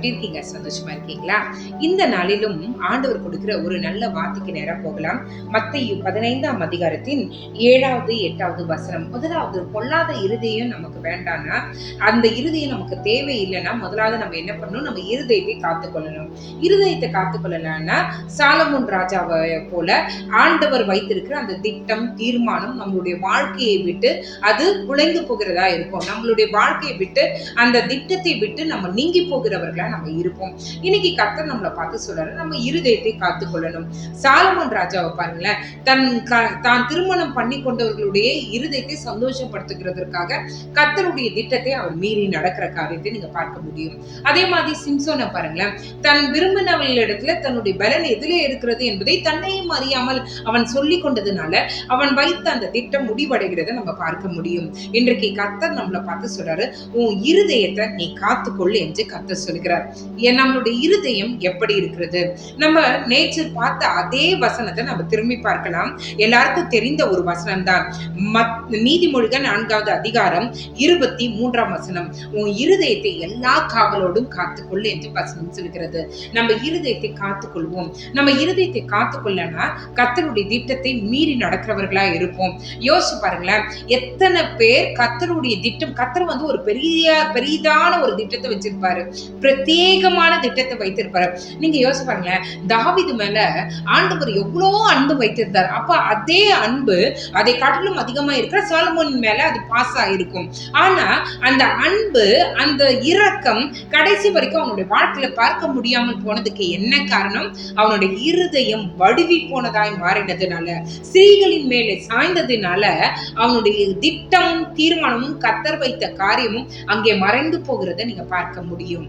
எப்படி இருக்கீங்க சந்தோஷமா இருக்கீங்களா? இந்த நாளிலும் ஆண்டவர் கொடுக்கிற ஒரு நல்ல வார்த்தைக்கு நேரம் போகலாம். மத்திய பதினைந்தாம் அதிகாரத்தின் ஏழாவது எட்டாவது வசனம். முதலாவது பொல்லாத இருதயம் நமக்கு வேண்டாம்னா அந்த இருதயம் நமக்கு தேவை இல்லைன்னா முதலாவது நம்ம என்ன பண்ணணும்? நம்ம இருதயத்தை காத்துக்கொள்ளணும் இருதயத்தை காத்துக்கொள்ளலாம்னா சாலமோன் ராஜாவை போல ஆண்டவர் வைத்திருக்கிற அந்த திட்டம் தீர்மானம் நம்மளுடைய வாழ்க்கையை விட்டு அது குலைந்து போகிறதா இருக்கும். நம்மளுடைய வாழ்க்கையை விட்டு அந்த திட்டத்தை விட்டு நம்ம நீங்கி போகிறவர்களா நம்ம இருப்போம். இன்னைக்கு கர்த்தர் நம்மளை பார்த்து சொல்றாரு நம்ம இருதயத்தை காத்துக்கொள்ளணும். சாலமன் ராஜாவை பாருங்களேன் தன் தான் திருமணம் பண்ணி கொண்டவர்களுடைய இருதயத்தை சந்தோஷப்படுத்துகிறதற்காக கர்த்தருடைய திட்டத்தை அவர் மீறி நடக்கிற காரியத்தை நீங்க பார்க்க முடியும். அதே மாதிரி சிம்சோனை பாருங்களேன் தன் விரும்பினவர்களிடத்துல தன்னுடைய பலன் எதிலே இருக்கிறது என்பதை தன்னையும் அறியாமல் அவன் சொல்லி கொண்டதுனால அவன் வைத்த அந்த திட்டம் முடிவடைகிறத நம்ம பார்க்க முடியும். இன்றைக்கு கத்தர் நம்மளை பார்த்து சொல்றாரு உன் இருதயத்தை நீ காத்துக்கொள்ளு என்று கத்தர் சொல்கிறார் நம்மளுடைய இருதயம் எப்படி இருக்கிறது? நம்ம நேச்சர் பார்த்த அதே வசனத்தை நம்ம திரும்பி பார்க்கலாம். எல்லாருக்கும் தெரிந்த ஒரு வசனம் தான் நீதிமொழிகள் நான்காவது அதிகாரம் இருபத்தி மூன்றாம் வசனம். உன் இருதயத்தை எல்லா காவலோடும் காத்துக்கொள்ளு என்று வசனம் சொல்கிறது. நம்ம இருதயத்தை காத்துக்கொள்வோம். நம்ம இருதயத்தை காத்துக்கொள்ளனா கத்தருடைய திட்டத்தை மீறி நடக்கிறவர்களா இருப்போம். யோசிச்சு பாருங்களேன். எத்தனை பேர் கத்தருடைய திட்டம் கத்தர் வந்து ஒரு பெரிய பெரிதான ஒரு திட்டத்தை வச்சிருப்பாரு. பிரத்யேகமான திட்டத்தை வைத்திருப்பாரு. நீங்க யோசிச்சு பாருங்களேன் தாவிது மேல ஆண்டவர் எவ்வளோ அன்பு வைத்திருந்தார். அப்ப அதே அன்பு அதை காட்டிலும் அதிகமா இருக்கிற சாலமோன் மேல அது பாஸ் ஆயிருக்கும். ஆனா அந்த அன்பு அந்த இரக்கம் கடைசி வரைக்கும் அவனுடைய வாழ்க்கையில பார்க்க முடியாமல் போனதுக்கு என்ன காரணம்? அவனுடைய இருதயம் வடுவி போனதாய் மாறினதுனால ஸ்திரீகளின் மேலே சாய்ந்ததுனால அவனுடைய திட்டமும் தீர்மானமும் கத்தர் வைத்த காரியமும் அங்கே மறைந்து போகிறத நீங்க பார்க்க முடியும்.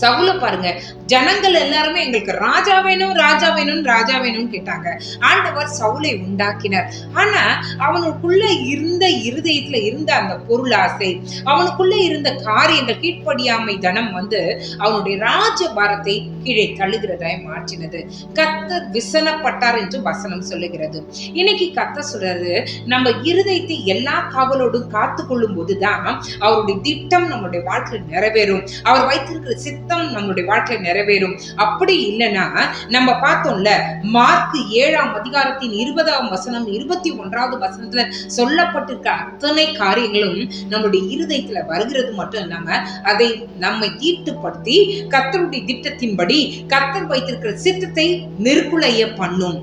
சவுல பாருங்க. ஜனங்கள் எல்லாருமே எங்களுக்கு ராஜா வேணும் ராஜா வேணும் ராஜா வேணும்னு கேட்டாங்க. ஆண்டவர் சவுலை உண்டாக்கினார். ஆனா அவனுக்குள்ள இருந்த இருதயத்துல இருந்த அந்த பொருள் ஆசை அவனுக்குள்ள இருந்த காரியங்கள் கீழ்ப்படியாமை தனம் வந்து அவனுடைய ராஜ பாரத்தை கீழே தள்ளுகிறதாய் மாற்றினது. கத்த விசனப்பட்டார் என்று வசனம் சொல்லுகிறது. இன்னைக்கு கத்த சொல்றது நம்ம இருதயத்தை எல்லா காவலோடும் காத்து கொள்ளும் போதுதான் அவருடைய திட்டம் நம்மளுடைய வாழ்க்கையில் நிறைவேறும். அவர் வைத்திருக்கிற சித்தம் நம்மளுடைய வாழ்க்கையில் நிறைவேறும். அப்படி இல்லைன்னா நம்ம பார்த்தோம்ல மார்க் ஏழாம் அதிகாரத்தின் இருபதாம் வசனம் இருபத்தி ஒன்றாவது வசனத்துல சொல்லப்பட்டிருக்க அத்தனை காரியங்களும் நம்மளுடைய இருதயத்துல வருகிறது மட்டும் இல்லாம அதை நம்மை தீட்டுப்படுத்தி கத்தருடைய திட்டத்தின்படி கத்தர் வைத்திருக்கிற சித்தத்தை நிற்குலைய பண்ணும்.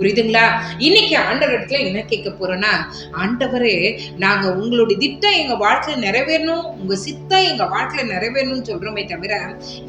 புரியுதுங்களா? இன்னைக்கு ஆண்டவர் இடத்துல என்ன கேட்க போறோம்னா ஆண்டவரே நாங்க உங்களுடைய திட்டம் எங்க வாழ்க்கையில நிறைவேறணும் உங்க சித்தம் எங்க வாழ்க்கையில நிறைவேறணும்னு சொல்றோமே தவிர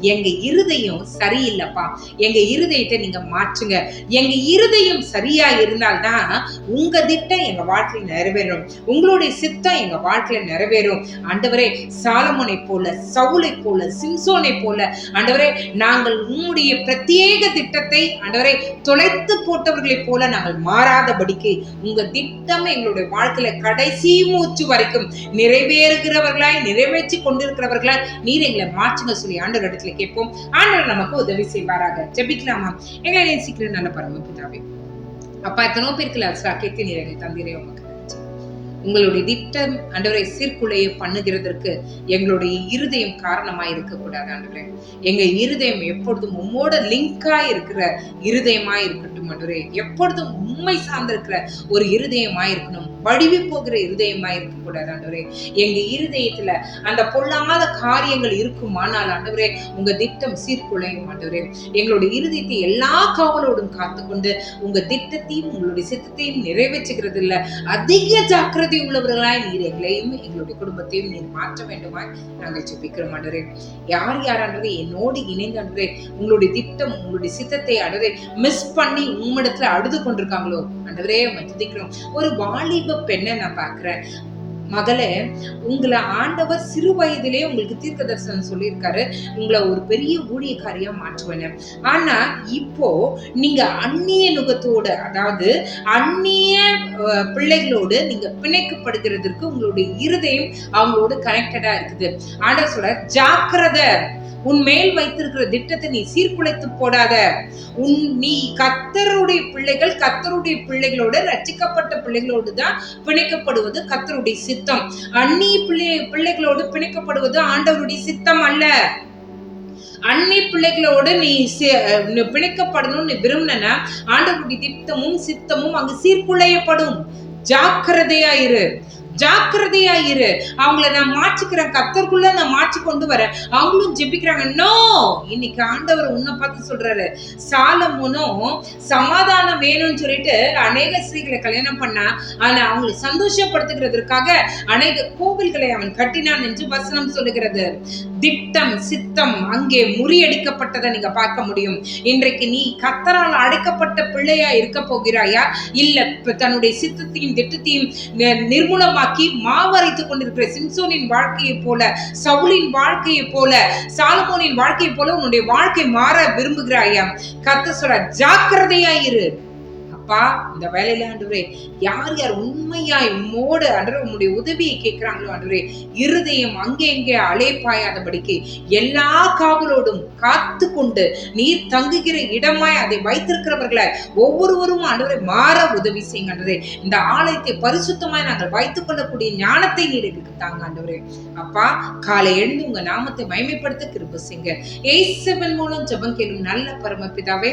எங்க இருதயம் சரியில்லைப்பா. எங்க இருதயத்தை நீங்க மாற்றுங்க. எங்க இருதயம் சரியா இருந்தால்தான் உங்க திட்டம் எங்க வாழ்க்கையில நிறைவேறும். உங்களுடைய சித்தம் எங்க வாழ்க்கையில நிறைவேறும். ஆண்டவரே சாலமோனை போல சவுலை போல சிம்சோனை போல ஆண்டவரே நாங்கள் உங்களுடைய பிரத்யேக திட்டத்தை ஆண்டவரே தொலைத்து போட்டவர்களை போல நாங்கள் மாறாதபடிக்கு உங்க திட்டம் எங்களுடைய வாழ்க்கையில கடைசி மூச்சு வரைக்கும் நிறைவேறுகிறவர்களாய் நிறைவேற்றி கொண்டிருக்கிறவர்களாய் நீர் எங்களை மாற்றுங்க சொல்லி ஆண்டவர் இடத்துல கேட்போம். ஆண்டவர் நமக்கு உதவி செய்வாராக. ஜெபிக்கலாமா? எங்களை நேசிக்கிற நல்ல பரமபிதாவே. அப்பா எத்தனோ பேருக்கு அசாக்கியத்தை நீர் எங்களை தந்திரே உமக்கு. உங்களுடைய திட்டம் ஆண்டவரை சீர்குலைய பண்ணுகிறதற்கு எங்களுடைய இருதயம் காரணமா இருக்கக்கூடாது ஆண்டவரே எங்க இருதயம் எப்பொழுதும் உம்மோட லிங்கா இருக்கிற இருதயமா இருக்கட்டும் ஆண்டவரே எப்பொழுதும் உண்மை சார்ந்திருக்கிற ஒரு இருதயமா இருக்கணும் வடிவி போகிற இருதயமா இருக்கக்கூடாது ஆண்டவரே எங்க இருதயத்துல அந்த பொல்லாத காரியங்கள் இருக்குமானால் ஆண்டவரே உங்க திட்டம் சீர்குலையும் ஆண்டவரே எங்களுடைய இருதயத்தை எல்லா காவலோடும் காத்துக்கொண்டு உங்க திட்டத்தையும் உங்களுடைய சித்தத்தையும் நிறைவேற்றுகிறது இல்ல அதிக ஜாக்கிரதை உள்ளவர்களாய் நீர் எங்களையும் எங்களுடைய குடும்பத்தையும் நீர் மாற்ற வேண்டுமாய் நாங்கள் ஜெபிக்கிறோம் ஆண்டவரே யார் யார் ஆண்டவரே என்னோடு இணைந்து ஆண்டவரே உங்களுடைய திட்டம் உங்களுடைய சித்தத்தை ஆண்டவரே மிஸ் பண்ணி உம்மிடத்துல அழுது கொண்டிருக்காங்களோ? ஆண்டவரே மதிக்கிறோம் ஒரு வாலிப பெண்ணை நான் பாக்குறேன் மகளே உங்களை ஆண்டவர் சிறு வயதிலே உங்களுக்கு தீர்க்க தரிசனம் சொல்லியிருக்காரு. உங்களை ஒரு பெரிய ஊழியக்காரியா மாற்றுவேன். ஆனா இப்போ நீங்க அந்நிய நுகத்தோட அதாவது அந்நிய பிள்ளைகளோடு நீங்க பிணைக்கப்படுகிறதற்கு உங்களுடைய இருதயம் அவங்களோட கனெக்டடா இருக்குது. ஆண்டவர் சொல்ற ஜாக்கிரதை உன் மேல் வைத்திருக்கிற திட்டத்தை நீ சீர்குலைத்து போடாத. உன் நீ கத்தருடைய பிள்ளைகள் கத்தருடைய பிள்ளைகளோட ரச்சிக்கப்பட்ட பிள்ளைகளோடு தான் பிணைக்கப்படுவது கத்தருடைய சித்தம். சித்தம். அந்நிய பிள்ளை பிள்ளைகளோடு பிணைக்கப்படுவது ஆண்டவருடைய சித்தம் அல்ல. அன்னை பிள்ளைகளோடு நீ சி- அஹ் பிணைக்கப்படணும்னு நீ விரும்பினா ஆண்டவருடைய திட்டமும் சித்தமும் அங்கு சீர்குலையப்படும். ஜாக்கிரதையா இரு. ஜாக்கிரதையா இரு. அவங்கள நான் மாற்றிக்கிறேன். கத்தருக்குள்ள நான் மாற்றி கொண்டு வரேன். அவங்களும் ஜெபிக்கிறாங்க. நோ இன்னைக்கு ஆண்டவர் உன்னை பார்த்து சொல்றாரு. சாலமுனும் சமாதானம் வேணும்னு சொல்லிட்டு அநேக ஸ்திரீகளை கல்யாணம் பண்ணா ஆனா அவங்களை சந்தோஷப்படுத்துகிறதுக்காக அநேக கோவில்களை அவன் கட்டினான் என்று வசனம் சொல்லுகிறது. திட்டம் சித்தம் அங்கே முறியடிக்கப்பட்டதை நீங்க பார்க்க முடியும். இன்றைக்கு நீ கத்தரால் அடைக்கப்பட்ட பிள்ளையா இருக்க போகிறாயா? இல்ல இப்ப தன்னுடைய சித்தத்தையும் திட்டத்தையும் நிர்மூலமா உருவாக்கி மாவரைத்துக் கொண்டிருக்கிற சிம்சோனின் வாழ்க்கையை போல சவுலின் வாழ்க்கையை போல சாலமோனின் வாழ்க்கையை போல உன்னுடைய வாழ்க்கை மாற விரும்புகிறாயா? கத்த சொல்ற ஜாக்கிரதையா இரு. அப்பா இந்த வேலையில ஆண்டவரே யார் யார் உண்மையாய் உம்மோடு ஆண்டவரே உம்முடைய உதவியை கேட்கிறாங்களோ ஆண்டவரே இருதயம் அங்கே இங்கே அலைப்பாயாதபடிக்கு எல்லா காவலோடும் காத்து கொண்டு நீர் தங்குகிற இடமாய் அதை வைத்திருக்கிறவர்களை ஒவ்வொருவரும் ஆண்டவரை மாற உதவி செய்யுங்க ஆண்டவரே. இந்த ஆலயத்தை பரிசுத்தமாய் நாங்கள் வைத்துக் கொள்ளக்கூடிய ஞானத்தை நீர் எங்களுக்கு தாங்க ஆண்டவரே. அப்பா காலை எழுந்து உங்க நாமத்தை மயமைப்படுத்த கிருப செய்யுங்க. ஏசவன் மூலம் ஜபம் கேளும் நல்ல பரமபிதாவே